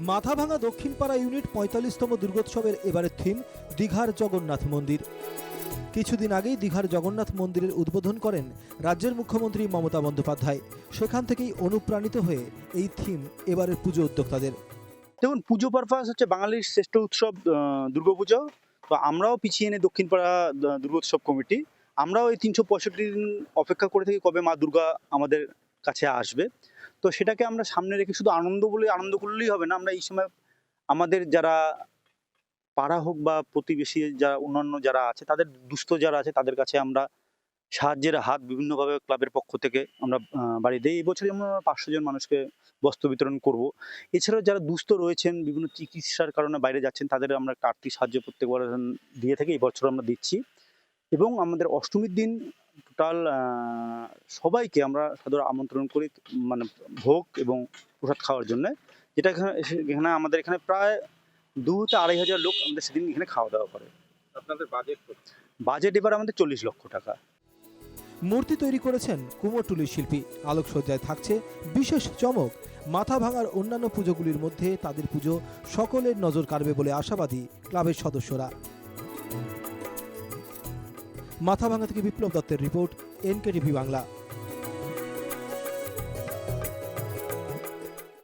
Mathabhanga Dakshinpara unit পঁয়তাল্লিশতম দুর্গোৎসবের এবারের থিম, দীঘার জগন্নাথ মন্দির। কিছুদিন আগেই দীঘার জগন্নাথ মন্দিরের উদ্বোধন করেন রাজ্যের মুখ্যমন্ত্রী মমতা বন্দ্যোপাধ্যায়। সেখান থেকেই অনুপ্রাণিত হয়ে এই থিম এবারের পুজো উদ্যোক্তাদের। দেখুন, পুজো পারপাস হচ্ছে বাঙালির শ্রেষ্ঠ উৎসব দুর্গাপুজো। তো আমরাও পিছিয়ে এনে দক্ষিণপাড়া দুর্গোৎসব কমিটি। আমরাও এই তিনশো পঁয়ষট্টি দিন অপেক্ষা করে থাকি কবে মা দুর্গা আমাদের কাছে আসবে। তো সেটাকে আমরা সামনে রেখে শুধু আনন্দ বলে আনন্দ করলেই হবে না, আমরা এই সময় আমাদের যারা পাড়া হোক বা প্রতিবেশী যারা, অন্যান্য যারা আছে, তাদের দুস্থ যারা আছে, তাদের কাছে আমরা সাহায্যের হাত বিভিন্নভাবে ক্লাবের পক্ষ থেকে আমরা বাড়িয়ে দিই। এই বছরই আমরা পাঁচশো জন মানুষকে বস্ত্র বিতরণ করব। এছাড়াও যারা দুস্থ রয়েছেন, বিভিন্ন চিকিৎসার কারণে বাইরে যাচ্ছেন, তাদের আমরা একটা আর্থিক সাহায্য প্রত্যেকবার দিয়ে থাকি, এই বছর আমরা দিচ্ছি। এবং আমাদের অষ্টমীর দিন টোটাল সবাইকে আমরা সাদর আমন্ত্রণ করি মানে ভোগ এবং প্রসাদ খাওয়ার জন্য। যেটা এখানে এখানে আমাদের এখানে প্রায় দু থেকে আড়াই হাজার লোক আমাদের সেদিন এখানে খাওয়া দাওয়া করে। আপনাদের বাজেট বাজেট এবার আমাদের চল্লিশ লক্ষ টাকা। মূর্তি তৈরি করেছেন কুমোরটুলির শিল্পী। আলোকসজ্জায় থাকছে বিশেষ চমক। মাথা ভাঙার অন্যান্য পুজোগুলির মধ্যে তাদের পুজো সকলের নজর কাড়বে বলে আশাবাদী ক্লাবের সদস্যরা। মাথা ভাঙা থেকে বিপ্লব দত্তের রিপোর্ট এনকেটিভি বাংলা।